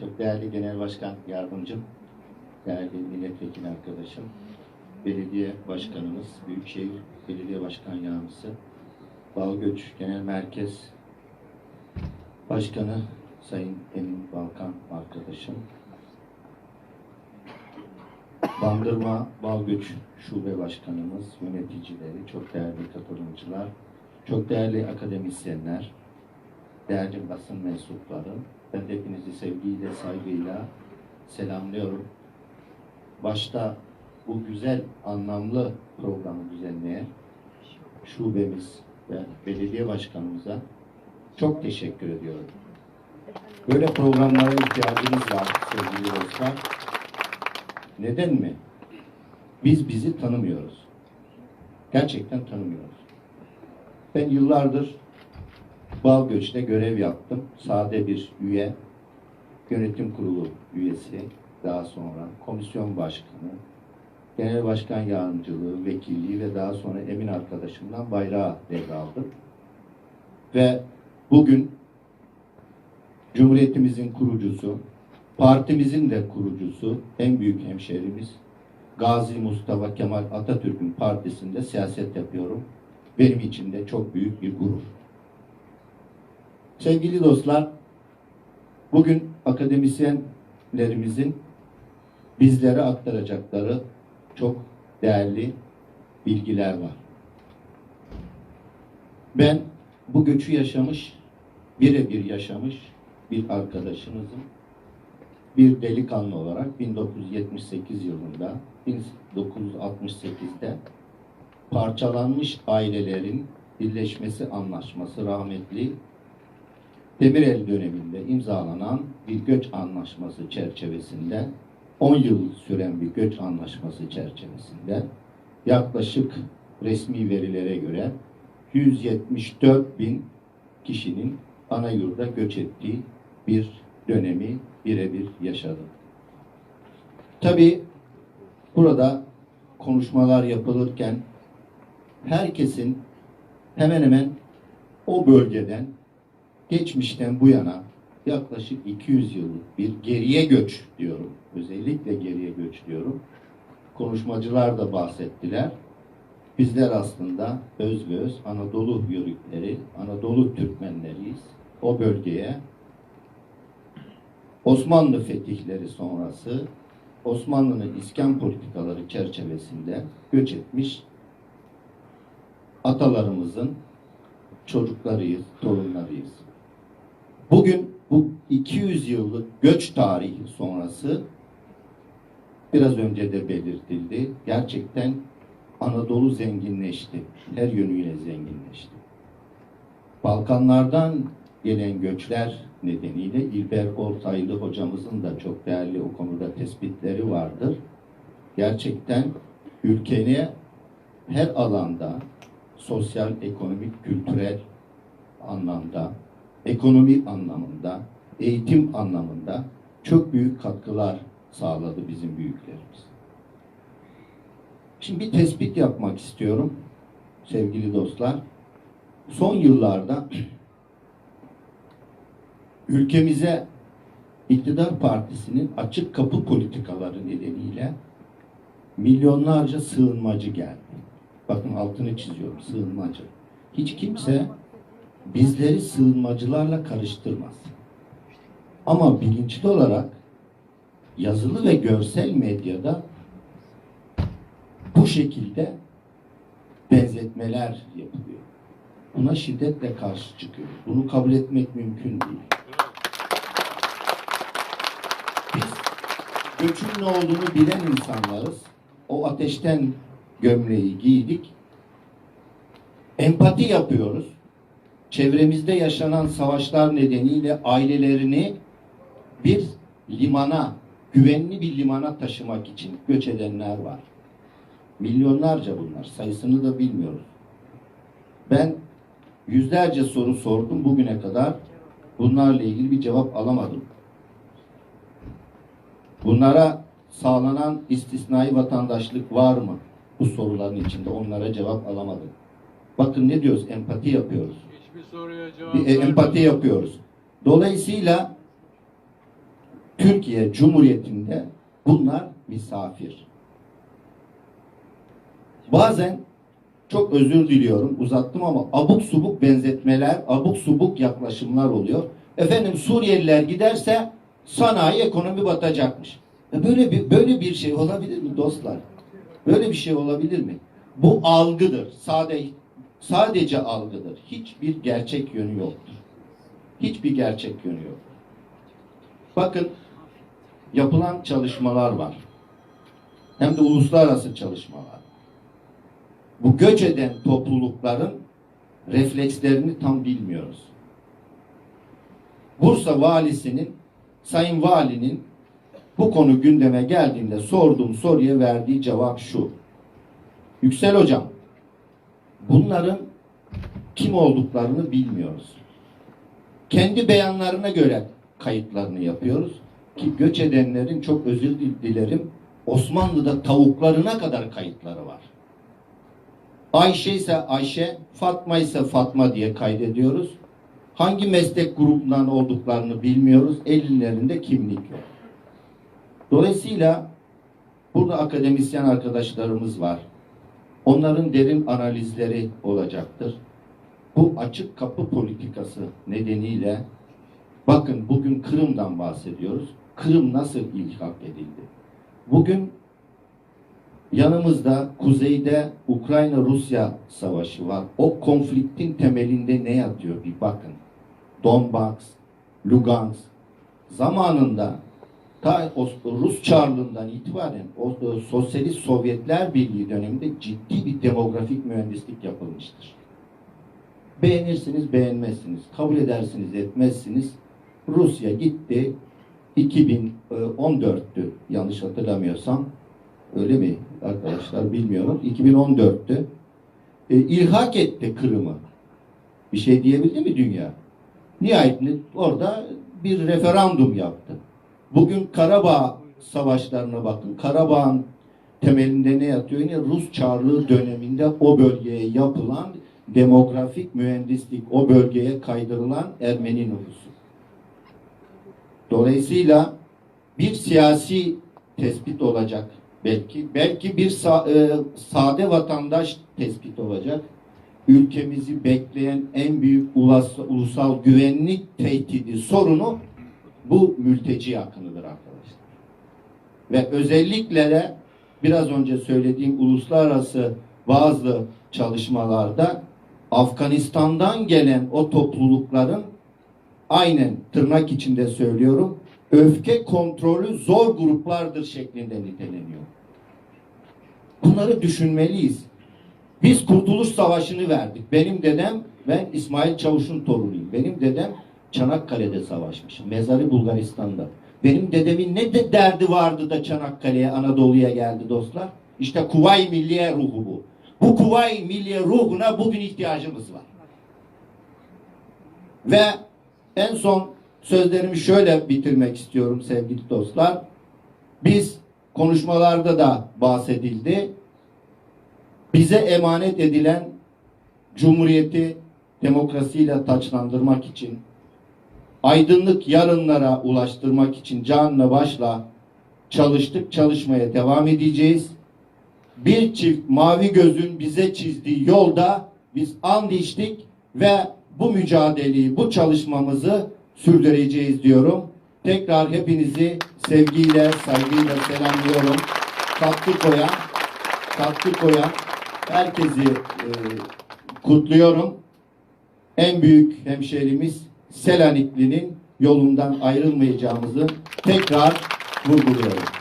Çok değerli Genel Başkan Yardımcım, değerli milletvekili arkadaşım, belediye başkanımız, Büyükşehir Belediye Başkan Yardımcısı, Balgöç Genel Merkez Başkanı Sayın Emin Balkan arkadaşım, Bandırma Balgöç Şube Başkanımız, yöneticileri, çok değerli katılımcılar, çok değerli akademisyenler, değerli basın mensupları, ben de hepinizi sevgiyle, saygıyla selamlıyorum. Başta bu güzel, anlamlı programı düzenleyen şubemiz ve belediye başkanımıza çok teşekkür ediyorum. Böyle programlara ihtiyacımız var sevgili dostlar. Neden mi? Biz bizi tanımıyoruz. Gerçekten tanımıyoruz. Ben yıllardır Balgöç'te görev yaptım. Sade bir üye, yönetim kurulu üyesi, daha sonra komisyon başkanı, genel başkan yardımcılığı, vekilliği ve daha sonra Emin arkadaşımdan bayrağı devraldım. Ve bugün Cumhuriyetimizin kurucusu, partimizin de kurucusu, en büyük hemşerimiz Gazi Mustafa Kemal Atatürk'ün partisinde siyaset yapıyorum. Benim için de çok büyük bir gurur. Sevgili dostlar, bugün akademisyenlerimizin bizlere aktaracakları çok değerli bilgiler var. Ben bu göçü yaşamış, birebir yaşamış bir arkadaşınızım. Bir delikanlı olarak 1978 yılında, 1968'de parçalanmış ailelerin birleşmesi anlaşması rahmetli Demirel döneminde imzalanan bir göç anlaşması çerçevesinde 10 yıl süren bir göç anlaşması çerçevesinde yaklaşık resmi verilere göre 174 bin kişinin ana yurda göç ettiği bir dönemi birebir yaşadı. Tabi burada konuşmalar yapılırken herkesin hemen hemen o bölgeden geçmişten bu yana yaklaşık 200 yıllık bir geriye göç diyorum. Özellikle geriye göç diyorum. Konuşmacılar da bahsettiler. Bizler aslında öz ve öz Anadolu yörükleri, Anadolu Türkmenleriyiz. O bölgeye Osmanlı fetihleri sonrası Osmanlı'nın iskan politikaları çerçevesinde göç etmiş atalarımızın çocuklarıyız, torunlarıyız. Bugün bu 200 yıllık göç tarihi sonrası biraz önce de belirtildi. Gerçekten Anadolu zenginleşti. Her yönüyle zenginleşti. Balkanlardan gelen göçler nedeniyle İlber Ortaylı hocamızın da çok değerli o konuda tespitleri vardır. Gerçekten ülkene her alanda sosyal, ekonomik, kültürel anlamda, ekonomi anlamında, eğitim anlamında çok büyük katkılar sağladı bizim büyüklerimiz. Şimdi bir tespit yapmak istiyorum sevgili dostlar. Son yıllarda ülkemize iktidar partisinin açık kapı politikaları nedeniyle milyonlarca sığınmacı geldi. Bakın altını çiziyorum sığınmacı. Hiç kimse bizleri sığınmacılarla karıştırmaz. Ama bilinçli olarak yazılı ve görsel medyada bu şekilde benzetmeler yapılıyor. Buna şiddetle karşı çıkıyor. Bunu kabul etmek mümkün değil. Biz göçün ne olduğunu bilen insanlarız. O ateşten gömleği giydik. Empati yapıyoruz. Çevremizde yaşanan savaşlar nedeniyle ailelerini bir limana, güvenli bir limana taşımak için göç edenler var. Milyonlarca bunlar. Sayısını da bilmiyoruz. Ben yüzlerce soru sordum bugüne kadar. Bunlarla ilgili bir cevap alamadım. Bunlara sağlanan istisnai vatandaşlık var mı? Bu soruların içinde onlara cevap alamadım. Bakın ne diyoruz? Empati yapıyoruz. Bir e, empati yapıyoruz. Dolayısıyla Türkiye Cumhuriyeti'nde bunlar misafir. Bazen çok özür diliyorum uzattım ama abuk subuk benzetmeler, abuk subuk yaklaşımlar oluyor. Efendim Suriyeliler giderse sanayi ekonomi batacakmış. E böyle bir böyle bir şey olabilir mi dostlar? Böyle bir şey olabilir mi? Bu algıdır. Sade sadece algıdır. Hiçbir gerçek yönü yoktur. Hiçbir gerçek yönü yoktur. Bakın yapılan çalışmalar var. Hem de uluslararası çalışmalar. Bu göç eden toplulukların reflekslerini tam bilmiyoruz. Bursa valisinin, sayın valinin bu konu gündeme geldiğinde sorduğum soruya verdiği cevap şu. Yüksel hocam, bunların kim olduklarını bilmiyoruz. Kendi beyanlarına göre kayıtlarını yapıyoruz ki göç edenlerin çok özür dilerim Osmanlı'da tavuklarına kadar kayıtları var. Ayşe ise Ayşe, Fatma ise Fatma diye kaydediyoruz. Hangi meslek grubundan olduklarını bilmiyoruz. Ellerinde kimlik yok. Dolayısıyla burada akademisyen arkadaşlarımız var. Onların derin analizleri olacaktır. Bu açık kapı politikası nedeniyle bakın bugün Kırım'dan bahsediyoruz. Kırım nasıl ilhak edildi? Bugün yanımızda kuzeyde Ukrayna-Rusya savaşı var. O konfliktin temelinde ne yatıyor bir bakın. Donbas, Lugansk zamanında ta Rus Çarlığından itibaren o, o Sosyalist Sovyetler Birliği döneminde ciddi bir demografik mühendislik yapılmıştır. Beğenirsiniz, beğenmezsiniz. Kabul edersiniz, etmezsiniz. Rusya gitti 2014'tü yanlış hatırlamıyorsam. Öyle mi arkadaşlar bilmiyorum. 2014'tü. E, ilhak etti Kırım'ı. Bir şey diyebildi mi dünya? Nihayetinde orada bir referandum yaptı. Bugün Karabağ savaşlarına bakın. Karabağ'ın temelinde ne yatıyor? Yine Rus Çarlığı döneminde o bölgeye yapılan demografik mühendislik, o bölgeye kaydırılan Ermeni nüfusu. Dolayısıyla bir siyasi tespit olacak belki. Belki bir sa- e, sade vatandaş tespit olacak. Ülkemizi bekleyen en büyük ulusal, güvenlik tehdidi sorunu bu mülteci akınıdır arkadaşlar. Ve özellikle de biraz önce söylediğim uluslararası bazı çalışmalarda Afganistan'dan gelen o toplulukların aynen tırnak içinde söylüyorum öfke kontrolü zor gruplardır şeklinde niteleniyor. Bunları düşünmeliyiz. Biz Kurtuluş Savaşı'nı verdik. Benim dedem, ben İsmail Çavuş'un torunuyum. Benim dedem Çanakkale'de savaşmış. Mezarı Bulgaristan'da. Benim dedemin ne de derdi vardı da Çanakkale'ye, Anadolu'ya geldi dostlar? İşte Kuvayi Milliye ruhu bu. Bu Kuvayi Milliye ruhuna bugün ihtiyacımız var. Ve en son sözlerimi şöyle bitirmek istiyorum sevgili dostlar. Biz konuşmalarda da bahsedildi. Bize emanet edilen cumhuriyeti demokrasiyle taçlandırmak için, aydınlık yarınlara ulaştırmak için canla başla çalıştık, çalışmaya devam edeceğiz. Bir çift mavi gözün bize çizdiği yolda biz and içtik ve bu mücadeleyi, bu çalışmamızı sürdüreceğiz diyorum. Tekrar hepinizi sevgiyle, saygıyla selamlıyorum. Katkı koyan, katkı koyan herkesi e, kutluyorum. En büyük hemşehrimiz Selanikli'nin yolundan ayrılmayacağımızı tekrar vurguluyorum.